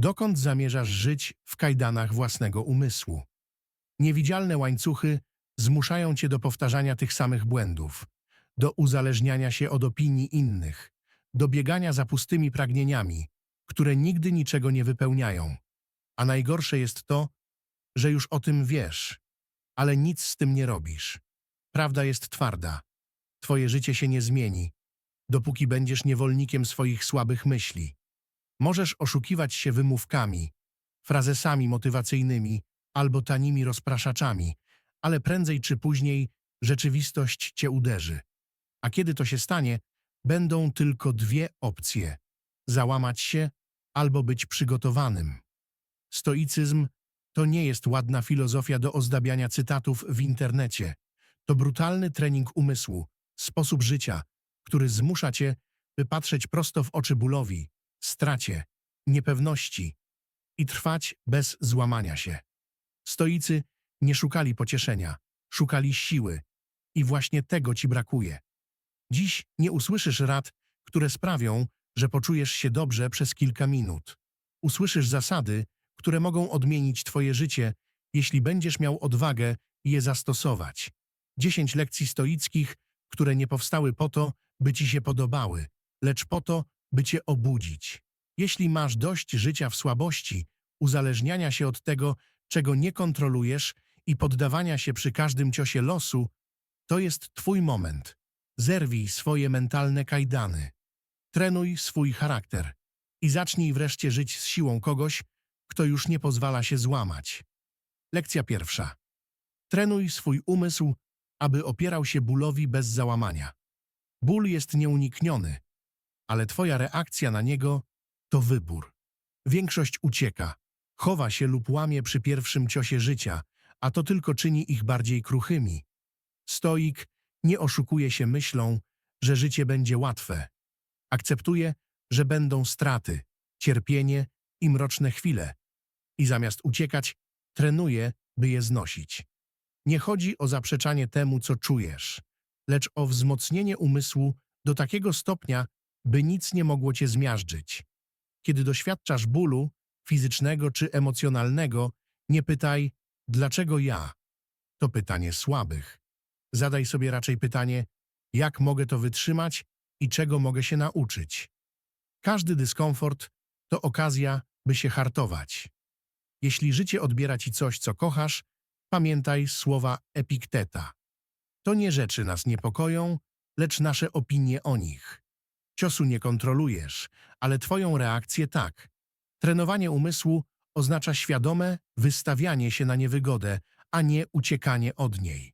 Dokąd zamierzasz żyć w kajdanach własnego umysłu? Niewidzialne łańcuchy zmuszają cię do powtarzania tych samych błędów, do uzależniania się od opinii innych, do biegania za pustymi pragnieniami, które nigdy niczego nie wypełniają. A najgorsze jest to, że już o tym wiesz, ale nic z tym nie robisz. Prawda jest twarda. Twoje życie się nie zmieni, dopóki będziesz niewolnikiem swoich słabych myśli. Możesz oszukiwać się wymówkami, frazesami motywacyjnymi albo tanimi rozpraszaczami, ale prędzej czy później rzeczywistość cię uderzy. A kiedy to się stanie, będą tylko dwie opcje: załamać się albo być przygotowanym. Stoicyzm to nie jest ładna filozofia do ozdabiania cytatów w internecie. To brutalny trening umysłu, sposób życia, który zmusza cię, by patrzeć prosto w oczy bólowi, stracie, niepewności i trwać bez złamania się. Stoicy nie szukali pocieszenia, szukali siły i właśnie tego ci brakuje. Dziś nie usłyszysz rad, które sprawią, że poczujesz się dobrze przez kilka minut. Usłyszysz zasady, które mogą odmienić twoje życie, jeśli będziesz miał odwagę je zastosować. Dziesięć lekcji stoickich, które nie powstały po to, by ci się podobały, lecz po to, by cię obudzić. Jeśli masz dość życia w słabości, uzależniania się od tego, czego nie kontrolujesz i poddawania się przy każdym ciosie losu, to jest twój moment. Zerwij swoje mentalne kajdany. Trenuj swój charakter i zacznij wreszcie żyć z siłą kogoś, kto już nie pozwala się złamać. Lekcja pierwsza. Trenuj swój umysł, aby opierał się bólowi bez załamania. Ból jest nieunikniony, ale twoja reakcja na niego to wybór. Większość ucieka, chowa się lub łamie przy pierwszym ciosie życia, a to tylko czyni ich bardziej kruchymi. Stoik nie oszukuje się myślą, że życie będzie łatwe. Akceptuje, że będą straty, cierpienie i mroczne chwile. I zamiast uciekać, trenuje, by je znosić. Nie chodzi o zaprzeczanie temu, co czujesz, lecz o wzmocnienie umysłu do takiego stopnia, by nic nie mogło cię zmiażdżyć. Kiedy doświadczasz bólu, fizycznego czy emocjonalnego, nie pytaj, dlaczego ja? To pytanie słabych. Zadaj sobie raczej pytanie, jak mogę to wytrzymać i czego mogę się nauczyć. Każdy dyskomfort to okazja, by się hartować. Jeśli życie odbiera ci coś, co kochasz, pamiętaj słowa Epikteta. To nie rzeczy nas niepokoją, lecz nasze opinie o nich. Ciosu nie kontrolujesz, ale twoją reakcję tak. Trenowanie umysłu oznacza świadome wystawianie się na niewygodę, a nie uciekanie od niej.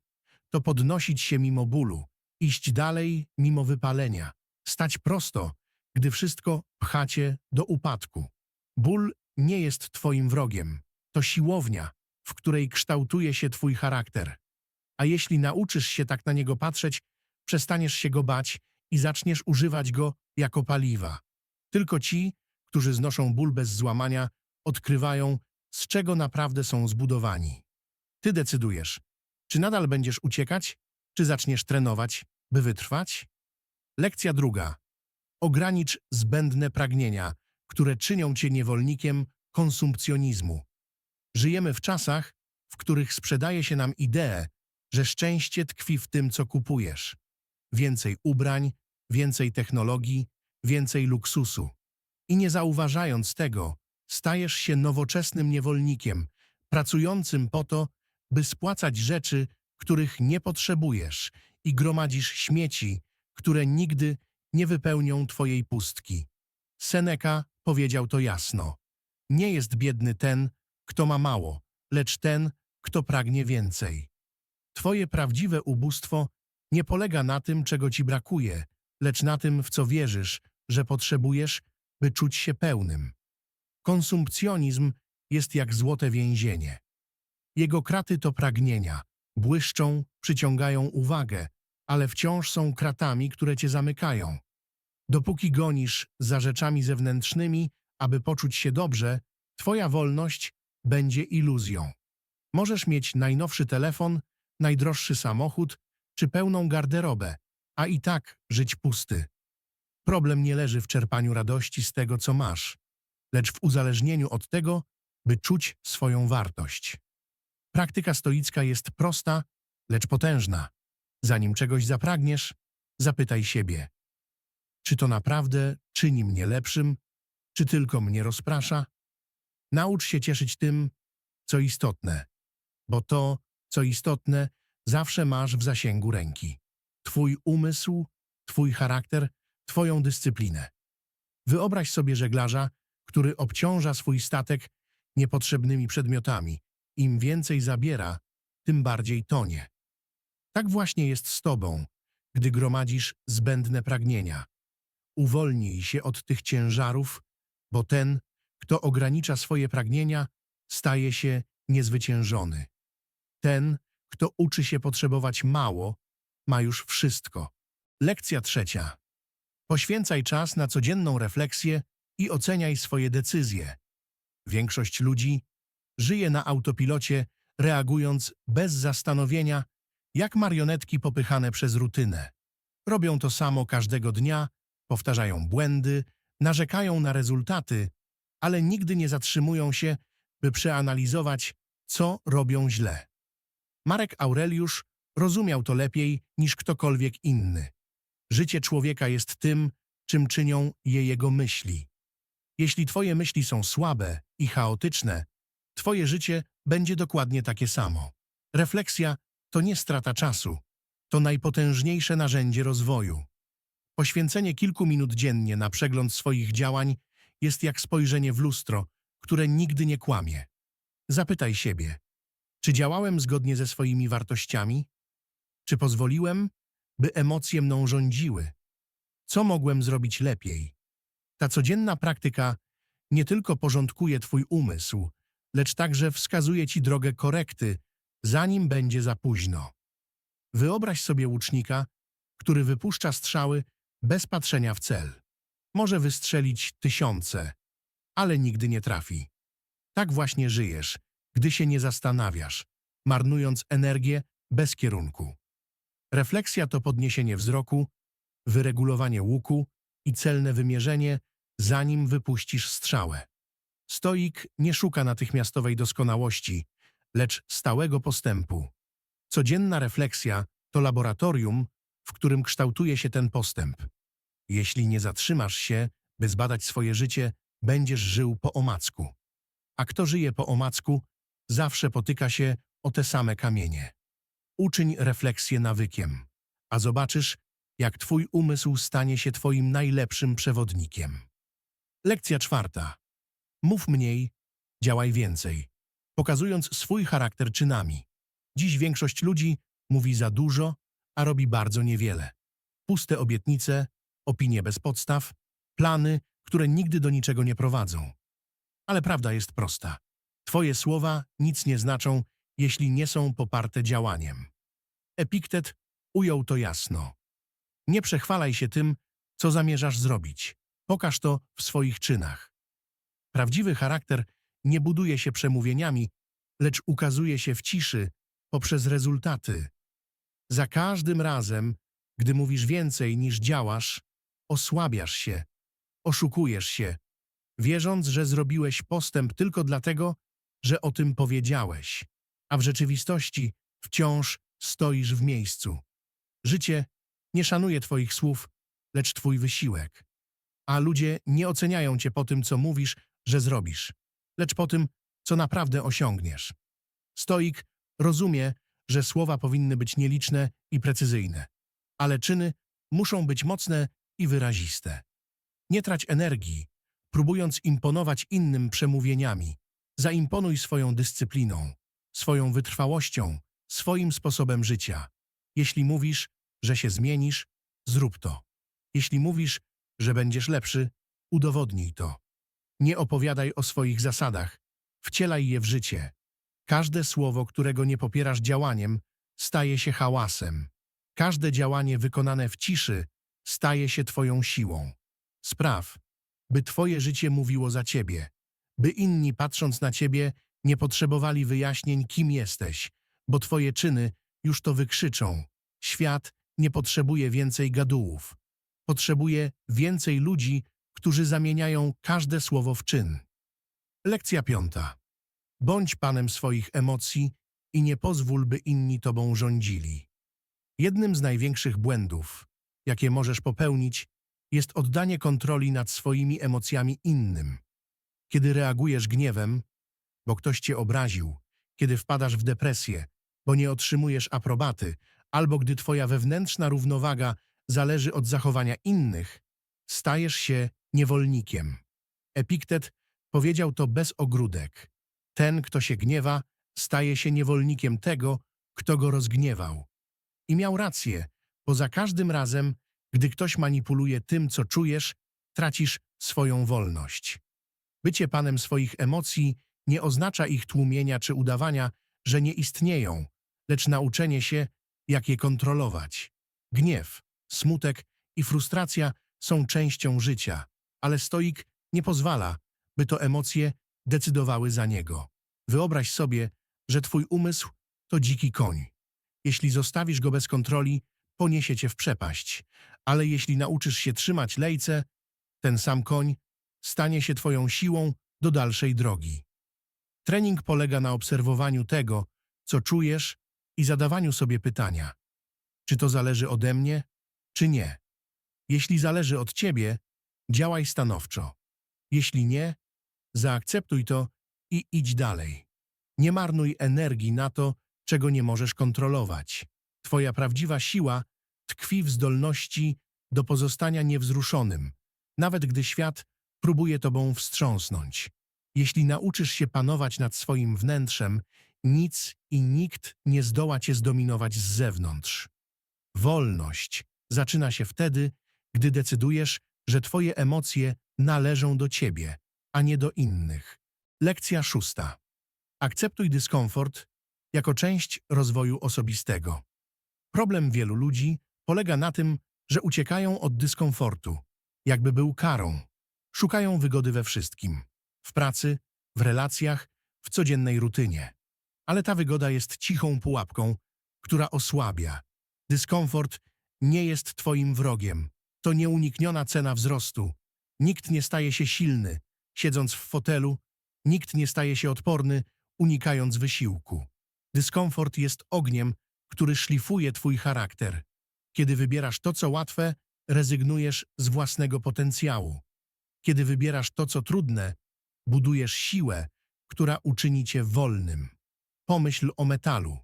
To podnosić się mimo bólu, iść dalej mimo wypalenia, stać prosto, gdy wszystko pchacie do upadku. Ból nie jest twoim wrogiem, to siłownia, w której kształtuje się twój charakter. A jeśli nauczysz się tak na niego patrzeć, przestaniesz się go bać i zaczniesz używać go jako paliwa. Tylko ci, którzy znoszą ból bez złamania, odkrywają, z czego naprawdę są zbudowani. Ty decydujesz, czy nadal będziesz uciekać, czy zaczniesz trenować, by wytrwać? Lekcja druga. Ogranicz zbędne pragnienia, które czynią cię niewolnikiem konsumpcjonizmu. Żyjemy w czasach, w których sprzedaje się nam ideę, że szczęście tkwi w tym, co kupujesz. Więcej ubrań, więcej technologii, więcej luksusu. I nie zauważając tego, stajesz się nowoczesnym niewolnikiem, pracującym po to, by spłacać rzeczy, których nie potrzebujesz i gromadzisz śmieci, które nigdy nie wypełnią twojej pustki. Seneca powiedział to jasno. Nie jest biedny ten, kto ma mało, lecz ten, kto pragnie więcej. Twoje prawdziwe ubóstwo nie polega na tym, czego ci brakuje, lecz na tym, w co wierzysz, że potrzebujesz, by czuć się pełnym. Konsumpcjonizm jest jak złote więzienie. Jego kraty to pragnienia, błyszczą, przyciągają uwagę, ale wciąż są kratami, które cię zamykają. Dopóki gonisz za rzeczami zewnętrznymi, aby poczuć się dobrze, twoja wolność będzie iluzją. Możesz mieć najnowszy telefon, najdroższy samochód czy pełną garderobę, a i tak żyć pusty. Problem nie leży w czerpaniu radości z tego, co masz. lecz w uzależnieniu od tego, by czuć swoją wartość. Praktyka stoicka jest prosta, lecz potężna. Zanim czegoś zapragniesz, zapytaj siebie, czy to naprawdę czyni mnie lepszym, czy tylko mnie rozprasza? Naucz się cieszyć tym, co istotne, bo to, co istotne, zawsze masz w zasięgu ręki. Twój umysł, twój charakter, twoją dyscyplinę. Wyobraź sobie żeglarza, który obciąża swój statek niepotrzebnymi przedmiotami. Im więcej zabiera, tym bardziej tonie. Tak właśnie jest z tobą, gdy gromadzisz zbędne pragnienia. Uwolnij się od tych ciężarów, bo ten, kto ogranicza swoje pragnienia, staje się niezwyciężony. Ten, kto uczy się potrzebować mało, ma już wszystko. Lekcja trzecia. Poświęcaj czas na codzienną refleksję i oceniaj swoje decyzje. Większość ludzi żyje na autopilocie, reagując bez zastanowienia, jak marionetki popychane przez rutynę. Robią to samo każdego dnia, powtarzają błędy, narzekają na rezultaty, ale nigdy nie zatrzymują się, by przeanalizować, co robią źle. Marek Aureliusz rozumiał to lepiej niż ktokolwiek inny. Życie człowieka jest tym, czym czynią je jego myśli. Jeśli twoje myśli są słabe i chaotyczne, twoje życie będzie dokładnie takie samo. Refleksja to nie strata czasu, to najpotężniejsze narzędzie rozwoju. Poświęcenie kilku minut dziennie na przegląd swoich działań jest jak spojrzenie w lustro, które nigdy nie kłamie. Zapytaj siebie, czy działałem zgodnie ze swoimi wartościami? Czy pozwoliłem, by emocje mną rządziły? Co mogłem zrobić lepiej? Ta codzienna praktyka nie tylko porządkuje Twój umysł, lecz także wskazuje Ci drogę korekty, zanim będzie za późno. Wyobraź sobie łucznika, który wypuszcza strzały bez patrzenia w cel. Może wystrzelić tysiące, ale nigdy nie trafi. Tak właśnie żyjesz, gdy się nie zastanawiasz, marnując energię bez kierunku. Refleksja to podniesienie wzroku, wyregulowanie łuku i celne wymierzenie, zanim wypuścisz strzałę. Stoik nie szuka natychmiastowej doskonałości, lecz stałego postępu. Codzienna refleksja to laboratorium, w którym kształtuje się ten postęp. Jeśli nie zatrzymasz się, by zbadać swoje życie, będziesz żył po omacku. A kto żyje po omacku, zawsze potyka się o te same kamienie. Uczyń refleksję nawykiem, a zobaczysz, jak twój umysł stanie się twoim najlepszym przewodnikiem. Lekcja czwarta. Mów mniej, działaj więcej, pokazując swój charakter czynami. Dziś większość ludzi mówi za dużo, a robi bardzo niewiele. Puste obietnice, opinie bez podstaw, plany, które nigdy do niczego nie prowadzą. Ale prawda jest prosta. Twoje słowa nic nie znaczą, jeśli nie są poparte działaniem. Epiktet ujął to jasno. Nie przechwalaj się tym, co zamierzasz zrobić. Pokaż to w swoich czynach. Prawdziwy charakter nie buduje się przemówieniami, lecz ukazuje się w ciszy poprzez rezultaty. Za każdym razem, gdy mówisz więcej niż działasz, osłabiasz się, oszukujesz się, wierząc, że zrobiłeś postęp tylko dlatego, że o tym powiedziałeś, a w rzeczywistości wciąż stoisz w miejscu. Życie nie szanuje Twoich słów, lecz Twój wysiłek. A ludzie nie oceniają Cię po tym, co mówisz, że zrobisz, lecz po tym, co naprawdę osiągniesz. Stoik rozumie, że słowa powinny być nieliczne i precyzyjne, ale czyny muszą być mocne i wyraziste. Nie trać energii, próbując imponować innym przemówieniami. Zaimponuj swoją dyscypliną, swoją wytrwałością, swoim sposobem życia. Jeśli mówisz, że się zmienisz, zrób to. Jeśli mówisz, że będziesz lepszy, udowodnij to. Nie opowiadaj o swoich zasadach, wcielaj je w życie. Każde słowo, którego nie popierasz działaniem, staje się hałasem. Każde działanie wykonane w ciszy staje się Twoją siłą. Spraw, by Twoje życie mówiło za Ciebie, by inni patrząc na Ciebie nie potrzebowali wyjaśnień, kim jesteś, bo Twoje czyny już to wykrzyczą. Świat nie potrzebuje więcej gadułów. Potrzebuje więcej ludzi, którzy zamieniają każde słowo w czyn. Lekcja piąta. Bądź panem swoich emocji i nie pozwól, by inni tobą rządzili. Jednym z największych błędów, jakie możesz popełnić, jest oddanie kontroli nad swoimi emocjami innym. Kiedy reagujesz gniewem, bo ktoś cię obraził, kiedy wpadasz w depresję, bo nie otrzymujesz aprobaty, albo gdy twoja wewnętrzna równowaga zależy od zachowania innych, stajesz się niewolnikiem. Epiktet powiedział to bez ogródek. Ten, kto się gniewa, staje się niewolnikiem tego, kto go rozgniewał. I miał rację, bo za każdym razem, gdy ktoś manipuluje tym, co czujesz, tracisz swoją wolność. Bycie panem swoich emocji nie oznacza ich tłumienia czy udawania, że nie istnieją, lecz nauczenie się, jak je kontrolować. Gniew, smutek i frustracja są częścią życia, ale stoik nie pozwala, by to emocje decydowały za niego. Wyobraź sobie, że twój umysł to dziki koń. Jeśli zostawisz go bez kontroli, poniesie cię w przepaść, ale jeśli nauczysz się trzymać lejce, ten sam koń stanie się twoją siłą do dalszej drogi. Trening polega na obserwowaniu tego, co czujesz i zadawaniu sobie pytania. Czy to zależy ode mnie, czy nie? Jeśli zależy od ciebie, działaj stanowczo. Jeśli nie, zaakceptuj to i idź dalej. Nie marnuj energii na to, czego nie możesz kontrolować. Twoja prawdziwa siła tkwi w zdolności do pozostania niewzruszonym, nawet gdy świat próbuje tobą wstrząsnąć. Jeśli nauczysz się panować nad swoim wnętrzem, nic i nikt nie zdoła cię zdominować z zewnątrz. Wolność zaczyna się wtedy, gdy decydujesz, że twoje emocje należą do ciebie, a nie do innych. Lekcja szósta. Akceptuj dyskomfort jako część rozwoju osobistego. Problem wielu ludzi polega na tym, że uciekają od dyskomfortu, jakby był karą. Szukają wygody we wszystkim w pracy, w relacjach, w codziennej rutynie. Ale ta wygoda jest cichą pułapką, która osłabia. Dyskomfort nie jest twoim wrogiem. To nieunikniona cena wzrostu. Nikt nie staje się silny, siedząc w fotelu, nikt nie staje się odporny, unikając wysiłku. Dyskomfort jest ogniem, który szlifuje twój charakter. Kiedy wybierasz to, co łatwe, rezygnujesz z własnego potencjału. Kiedy wybierasz to, co trudne, budujesz siłę, która uczyni cię wolnym. Pomyśl o metalu.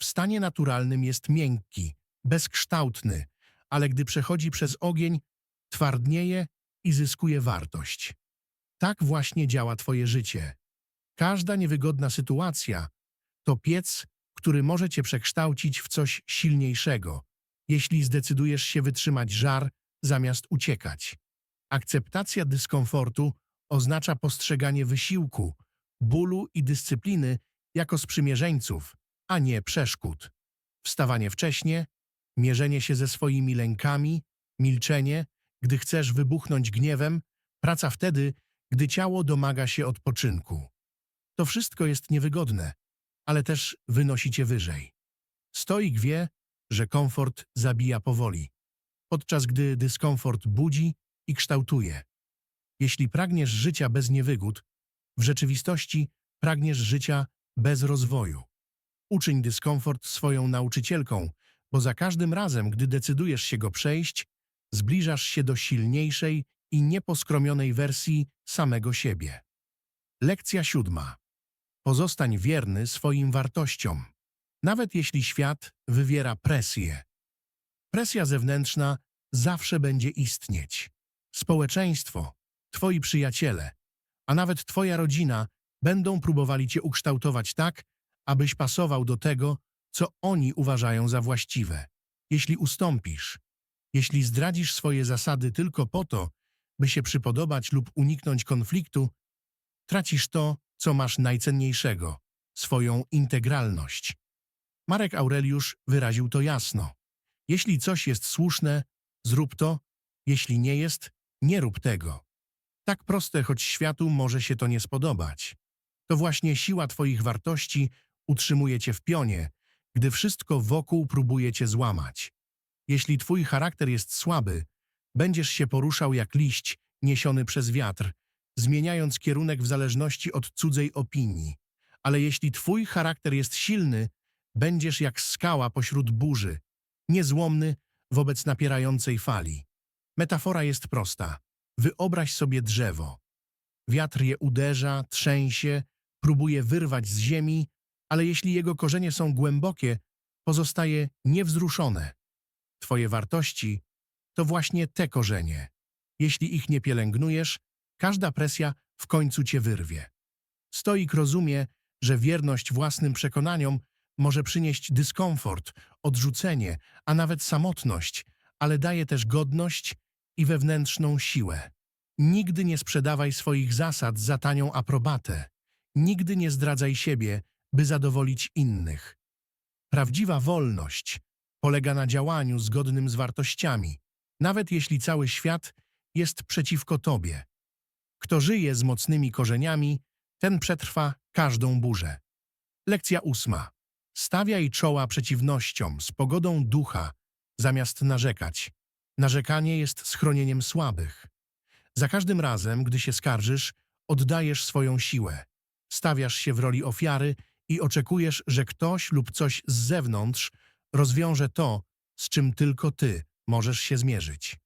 W stanie naturalnym jest miękki, bezkształtny, ale gdy przechodzi przez ogień, twardnieje i zyskuje wartość. Tak właśnie działa twoje życie. Każda niewygodna sytuacja to piec, który może cię przekształcić w coś silniejszego, jeśli zdecydujesz się wytrzymać żar zamiast uciekać. Akceptacja dyskomfortu oznacza postrzeganie wysiłku, bólu i dyscypliny jako sprzymierzeńców, a nie przeszkód. Wstawanie wcześnie, mierzenie się ze swoimi lękami, milczenie, gdy chcesz wybuchnąć gniewem, praca wtedy, gdy ciało domaga się odpoczynku. To wszystko jest niewygodne, ale też wynosi cię wyżej. Stoik wie, że komfort zabija powoli, podczas gdy dyskomfort budzi i kształtuje. Jeśli pragniesz życia bez niewygód, w rzeczywistości pragniesz życia bez rozwoju. Uczyń dyskomfort swoją nauczycielką, bo za każdym razem, gdy decydujesz się go przejść, zbliżasz się do silniejszej i nieposkromionej wersji samego siebie. Lekcja siódma. Pozostań wierny swoim wartościom, nawet jeśli świat wywiera presję. Presja zewnętrzna zawsze będzie istnieć. Społeczeństwo, twoi przyjaciele, a nawet twoja rodzina będą próbowali cię ukształtować tak, abyś pasował do tego, co oni uważają za właściwe. Jeśli ustąpisz, jeśli zdradzisz swoje zasady tylko po to, by się przypodobać lub uniknąć konfliktu, tracisz to, co masz najcenniejszego swoją integralność. Marek Aureliusz wyraził to jasno. Jeśli coś jest słuszne, zrób to, jeśli nie jest, nie rób tego. Tak proste, choć światu może się to nie spodobać. To właśnie siła Twoich wartości utrzymuje Cię w pionie, gdy wszystko wokół próbuje Cię złamać. Jeśli Twój charakter jest słaby, będziesz się poruszał jak liść niesiony przez wiatr, zmieniając kierunek w zależności od cudzej opinii. Ale jeśli twój charakter jest silny, będziesz jak skała pośród burzy, niezłomny wobec napierającej fali. Metafora jest prosta. Wyobraź sobie drzewo. Wiatr je uderza, trzęsie, próbuje wyrwać z ziemi, ale jeśli jego korzenie są głębokie, pozostaje niewzruszone. Twoje wartości to właśnie te korzenie. Jeśli ich nie pielęgnujesz, każda presja w końcu cię wyrwie. Stoik rozumie, że wierność własnym przekonaniom może przynieść dyskomfort, odrzucenie, a nawet samotność, ale daje też godność i wewnętrzną siłę. Nigdy nie sprzedawaj swoich zasad za tanią aprobatę. Nigdy nie zdradzaj siebie, by zadowolić innych. Prawdziwa wolność polega na działaniu zgodnym z wartościami, nawet jeśli cały świat jest przeciwko tobie. Kto żyje z mocnymi korzeniami, ten przetrwa każdą burzę. Lekcja ósma. Stawiaj czoła przeciwnościom z pogodą ducha, zamiast narzekać. Narzekanie jest schronieniem słabych. Za każdym razem, gdy się skarżysz, oddajesz swoją siłę. Stawiasz się w roli ofiary i oczekujesz, że ktoś lub coś z zewnątrz rozwiąże to, z czym tylko ty możesz się zmierzyć.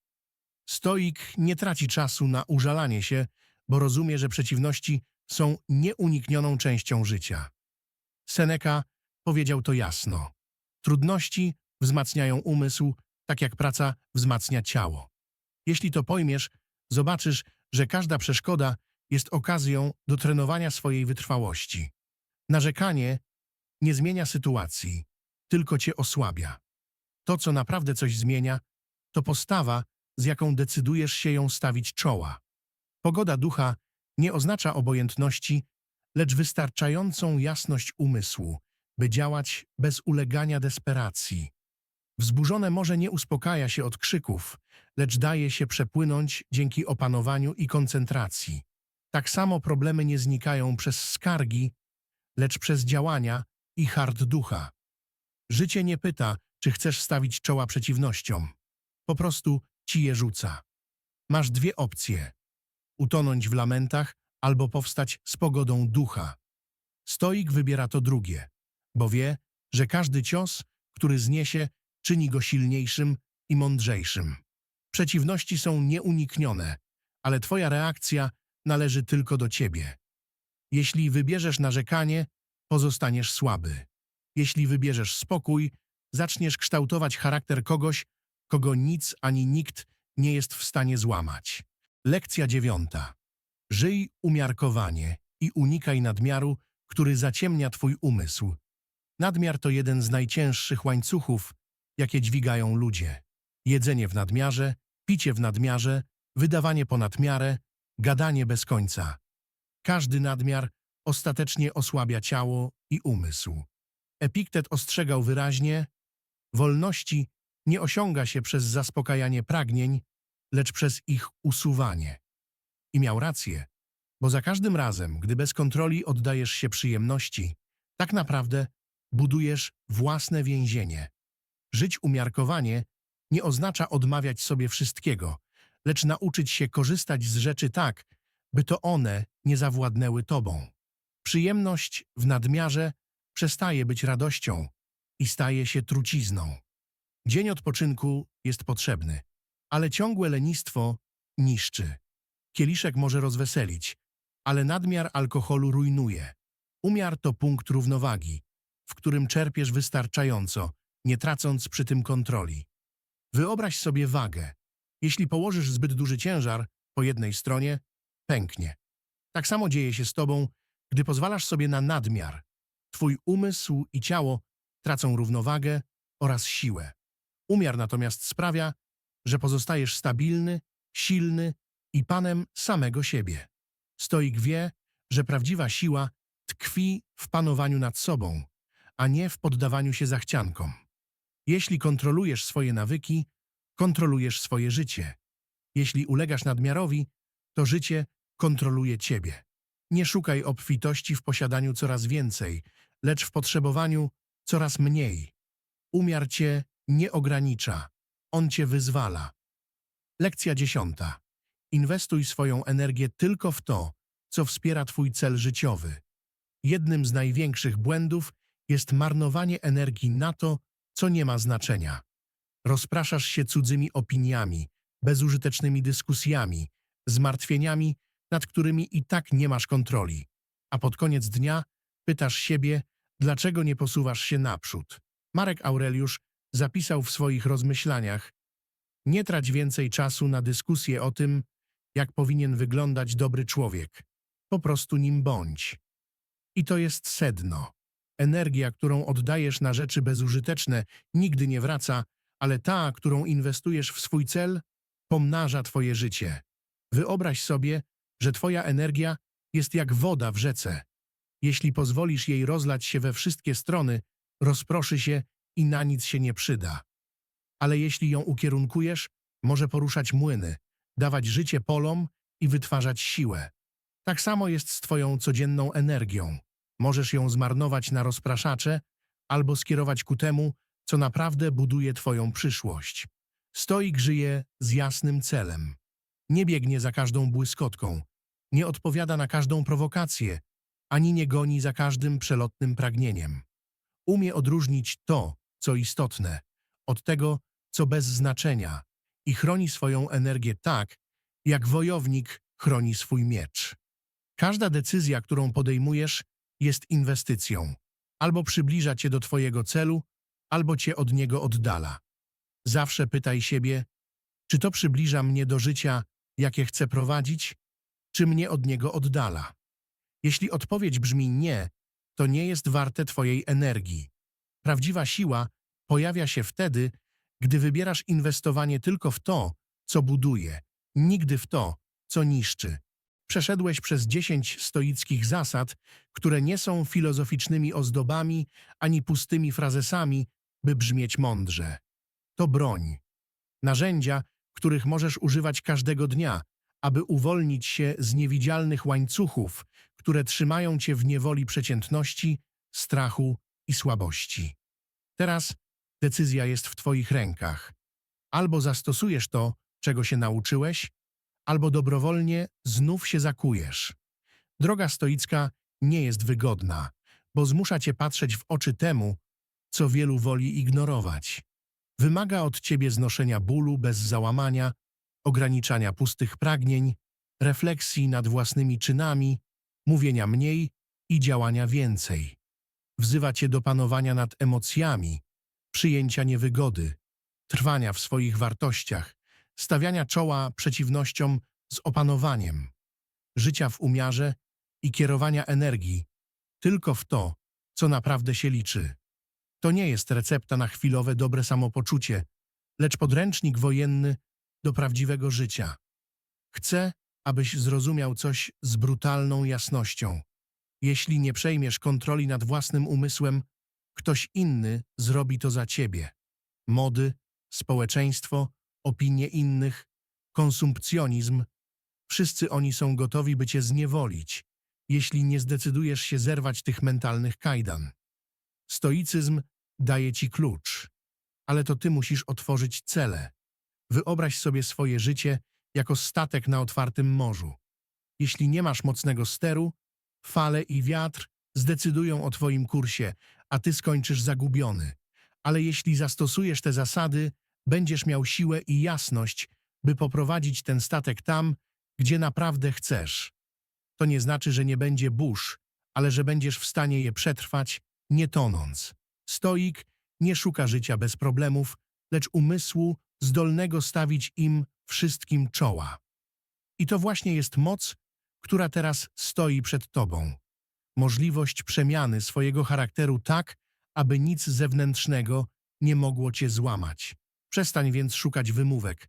Stoik nie traci czasu na użalanie się, bo rozumie, że przeciwności są nieuniknioną częścią życia. Seneca powiedział to jasno. Trudności wzmacniają umysł, tak jak praca wzmacnia ciało. Jeśli to pojmiesz, zobaczysz, że każda przeszkoda jest okazją do trenowania swojej wytrwałości. Narzekanie nie zmienia sytuacji, tylko cię osłabia. To, co naprawdę coś zmienia, to postawa, z jaką decydujesz się ją stawić czoła. Pogoda ducha nie oznacza obojętności, lecz wystarczającą jasność umysłu, by działać bez ulegania desperacji. Wzburzone morze nie uspokaja się od krzyków, lecz daje się przepłynąć dzięki opanowaniu i koncentracji. Tak samo problemy nie znikają przez skargi, lecz przez działania i hart ducha. Życie nie pyta, czy chcesz stawić czoła przeciwnościom. Po prostu ci je rzuca. Masz dwie opcje. Utonąć w lamentach albo powstać z pogodą ducha. Stoik wybiera to drugie, bo wie, że każdy cios, który zniesie, czyni go silniejszym i mądrzejszym. Przeciwności są nieuniknione, ale twoja reakcja należy tylko do ciebie. Jeśli wybierzesz narzekanie, pozostaniesz słaby. Jeśli wybierzesz spokój, zaczniesz kształtować charakter kogoś, kogo nic ani nikt nie jest w stanie złamać. Lekcja dziewiąta. Żyj umiarkowanie i unikaj nadmiaru, który zaciemnia twój umysł. Nadmiar to jeden z najcięższych łańcuchów, jakie dźwigają ludzie. Jedzenie w nadmiarze, picie w nadmiarze, wydawanie ponad miarę, gadanie bez końca. Każdy nadmiar ostatecznie osłabia ciało i umysł. Epiktet ostrzegał wyraźnie, wolności nie osiąga się przez zaspokajanie pragnień, lecz przez ich usuwanie. I miał rację, bo za każdym razem, gdy bez kontroli oddajesz się przyjemności, tak naprawdę budujesz własne więzienie. Żyć umiarkowanie nie oznacza odmawiać sobie wszystkiego, lecz nauczyć się korzystać z rzeczy tak, by to one nie zawładnęły tobą. Przyjemność w nadmiarze przestaje być radością i staje się trucizną. Dzień odpoczynku jest potrzebny, ale ciągłe lenistwo niszczy. Kieliszek może rozweselić, ale nadmiar alkoholu rujnuje. Umiar to punkt równowagi, w którym czerpiesz wystarczająco, nie tracąc przy tym kontroli. Wyobraź sobie wagę. Jeśli położysz zbyt duży ciężar po jednej stronie, pęknie. Tak samo dzieje się z tobą, gdy pozwalasz sobie na nadmiar. Twój umysł i ciało tracą równowagę oraz siłę. Umiar natomiast sprawia, że pozostajesz stabilny, silny i panem samego siebie. Stoik wie, że prawdziwa siła tkwi w panowaniu nad sobą, a nie w poddawaniu się zachciankom. Jeśli kontrolujesz swoje nawyki, kontrolujesz swoje życie. Jeśli ulegasz nadmiarowi, to życie kontroluje ciebie. Nie szukaj obfitości w posiadaniu coraz więcej, lecz w potrzebowaniu coraz mniej. Umiar cię nie ogranicza, on cię wyzwala. Lekcja dziesiąta. Inwestuj swoją energię tylko w to, co wspiera Twój cel życiowy. Jednym z największych błędów jest marnowanie energii na to, co nie ma znaczenia. Rozpraszasz się cudzymi opiniami, bezużytecznymi dyskusjami, zmartwieniami, nad którymi i tak nie masz kontroli. A pod koniec dnia pytasz siebie, dlaczego nie posuwasz się naprzód. Marek Aureliusz zapisał w swoich rozmyślaniach Nie trać więcej czasu na dyskusję o tym, jak powinien wyglądać dobry człowiek. Po prostu nim bądź. I to jest sedno. Energia, którą oddajesz na rzeczy bezużyteczne, nigdy nie wraca, ale ta, którą inwestujesz w swój cel, pomnaża twoje życie. Wyobraź sobie, że twoja energia jest jak woda w rzece. Jeśli pozwolisz jej rozlać się we wszystkie strony, rozproszy się i na nic się nie przyda. Ale jeśli ją ukierunkujesz, może poruszać młyny, dawać życie polom i wytwarzać siłę. Tak samo jest z twoją codzienną energią. Możesz ją zmarnować na rozpraszacze albo skierować ku temu, co naprawdę buduje twoją przyszłość. Stoik żyje z jasnym celem. Nie biegnie za każdą błyskotką, nie odpowiada na każdą prowokację, ani nie goni za każdym przelotnym pragnieniem. Umie odróżnić to, co istotne, od tego, co bez znaczenia i chroni swoją energię tak, jak wojownik chroni swój miecz. Każda decyzja, którą podejmujesz, jest inwestycją. Albo przybliża cię do twojego celu, albo cię od niego oddala. Zawsze pytaj siebie, czy to przybliża mnie do życia, jakie chcę prowadzić, czy mnie od niego oddala. Jeśli odpowiedź brzmi nie, to nie jest warte twojej energii. Prawdziwa siła pojawia się wtedy, gdy wybierasz inwestowanie tylko w to, co buduje, nigdy w to, co niszczy. Przeszedłeś przez dziesięć stoickich zasad, które nie są filozoficznymi ozdobami ani pustymi frazesami, by brzmieć mądrze. To broń. Narzędzia, których możesz używać każdego dnia, aby uwolnić się z niewidzialnych łańcuchów, które trzymają cię w niewoli przeciętności, strachu i słabości. Teraz decyzja jest w twoich rękach. Albo zastosujesz to, czego się nauczyłeś, albo dobrowolnie znów się zakujesz. Droga stoicka nie jest wygodna, bo zmusza cię patrzeć w oczy temu, co wielu woli ignorować. Wymaga od ciebie znoszenia bólu bez załamania, ograniczania pustych pragnień, refleksji nad własnymi czynami, mówienia mniej i działania więcej. Wzywa cię do panowania nad emocjami, przyjęcia niewygody, trwania w swoich wartościach, stawiania czoła przeciwnościom z opanowaniem, życia w umiarze i kierowania energii tylko w to, co naprawdę się liczy. To nie jest recepta na chwilowe dobre samopoczucie, lecz podręcznik wojenny do prawdziwego życia. Chcę, abyś zrozumiał coś z brutalną jasnością. Jeśli nie przejmiesz kontroli nad własnym umysłem, ktoś inny zrobi to za ciebie. Mody, społeczeństwo, opinie innych, konsumpcjonizm wszyscy oni są gotowi, by cię zniewolić, jeśli nie zdecydujesz się zerwać tych mentalnych kajdan. Stoicyzm daje ci klucz, ale to ty musisz otworzyć cele. Wyobraź sobie swoje życie jako statek na otwartym morzu. Jeśli nie masz mocnego steru, fale i wiatr zdecydują o twoim kursie, a ty skończysz zagubiony. Ale jeśli zastosujesz te zasady, będziesz miał siłę i jasność, by poprowadzić ten statek tam, gdzie naprawdę chcesz. To nie znaczy, że nie będzie burz, ale że będziesz w stanie je przetrwać, nie tonąc. Stoik nie szuka życia bez problemów, lecz umysłu zdolnego stawić im wszystkim czoła. I to właśnie jest moc, która teraz stoi przed tobą. Możliwość przemiany swojego charakteru tak, aby nic zewnętrznego nie mogło cię złamać. Przestań więc szukać wymówek.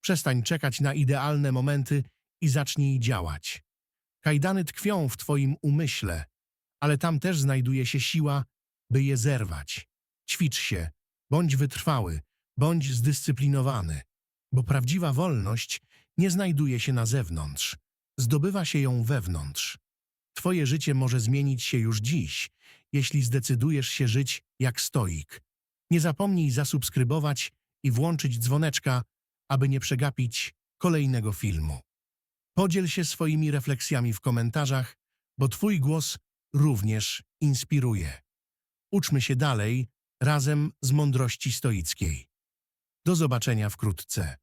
Przestań czekać na idealne momenty i zacznij działać. Kajdany tkwią w twoim umyśle, ale tam też znajduje się siła, by je zerwać. Ćwicz się, bądź wytrwały, bądź zdyscyplinowany, bo prawdziwa wolność nie znajduje się na zewnątrz, zdobywa się ją wewnątrz. Twoje życie może zmienić się już dziś, jeśli zdecydujesz się żyć jak stoik. Nie zapomnij zasubskrybować i włączyć dzwoneczka, aby nie przegapić kolejnego filmu. Podziel się swoimi refleksjami w komentarzach, bo Twój głos również inspiruje. Uczmy się dalej razem z mądrości stoickiej. Do zobaczenia wkrótce.